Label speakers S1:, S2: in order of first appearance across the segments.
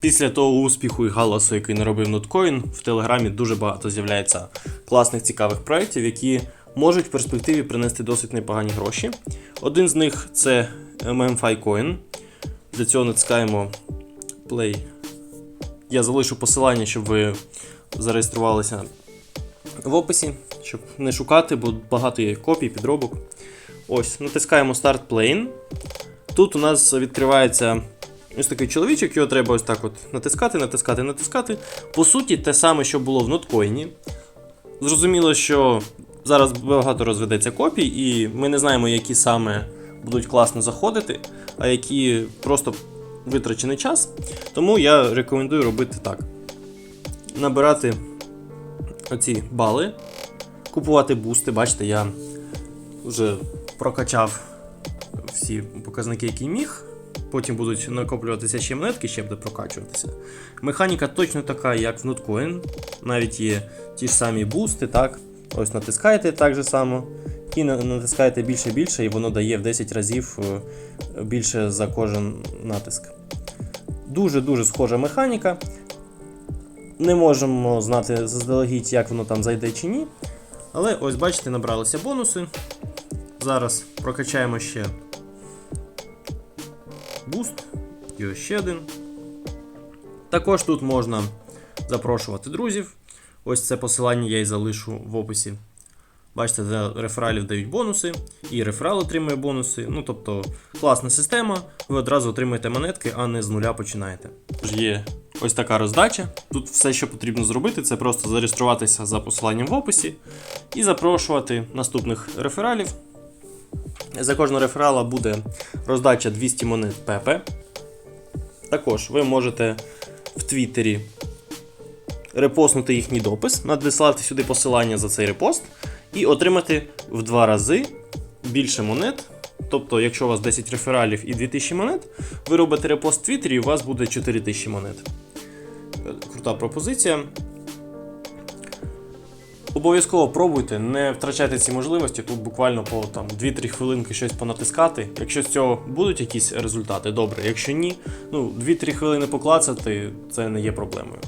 S1: Після того успіху і галасу, який наробив Notcoin, в Телеграмі дуже багато з'являється класних цікавих проєктів, які можуть в перспективі принести досить непогані гроші. Один з них це MMFi Coin. Для цього натискаємо Play. Я залишу посилання, щоб ви зареєструвалися в описі, щоб не шукати, бо багато є копій, підробок. Ось, натискаємо Start Plane. Тут у нас відкривається ось такий чоловічок, його треба ось так от натискати, натискати, натискати. По суті, те саме, що було в ноткоїні. Зрозуміло, що зараз багато розведеться копій, і ми не знаємо, які саме будуть класно заходити, а які просто витрачений час. Тому я рекомендую робити так: набирати оці бали, купувати бусти. Бачите, я вже прокачав всі показники, які міг. Потім будуть накоплюватися ще монетки, ще буде прокачуватися. Механіка точно така, як в Notcoin. Навіть є ті ж самі бусти, так. Ось натискаєте так же само. І натискаєте більше більше, і воно дає в 10 разів е, більше за кожен натиск. Дуже-дуже схожа механіка. Не можемо знати заздалегідь, як воно там зайде чи ні. Але ось бачите, набралися бонуси. Зараз прокачаємо ще буст. І ще один. Також тут можна запрошувати друзів. Ось це посилання я і залишу в описі. Бачите, для рефералів дають бонуси, і реферал отримує бонуси. Ну, тобто, класна система, ви одразу отримуєте монетки, а не з нуля починаєте. Тож Є ось така роздача. Тут все, що потрібно зробити, це просто зареєструватися за посиланням в описі і запрошувати наступних рефералів. За кожного реферала буде роздача 200 монет ПП. Також ви можете в Твіттері репостнути їхній допис, надіслати сюди посилання за цей репост і отримати в два рази більше монет. Тобто, якщо у вас 10 рефералів і 2000 монет, ви робите репост в Твіттері, і у вас буде 4000 монет. Крута пропозиція. Обов'язково пробуйте, не втрачайте ці можливості. Тут буквально по там 2-3 хвилинки щось понатискати. Якщо з цього будуть якісь результати, добре. Якщо ні, ну 2-3 хвилини поклацати це не є проблемою.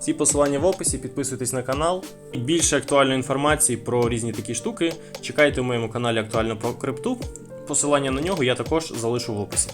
S1: Всі посилання в описі, підписуйтесь на канал. Більше актуальної інформації про різні такі штуки чекайте у моєму каналі актуально про крипту. Посилання на нього я також залишу в описі.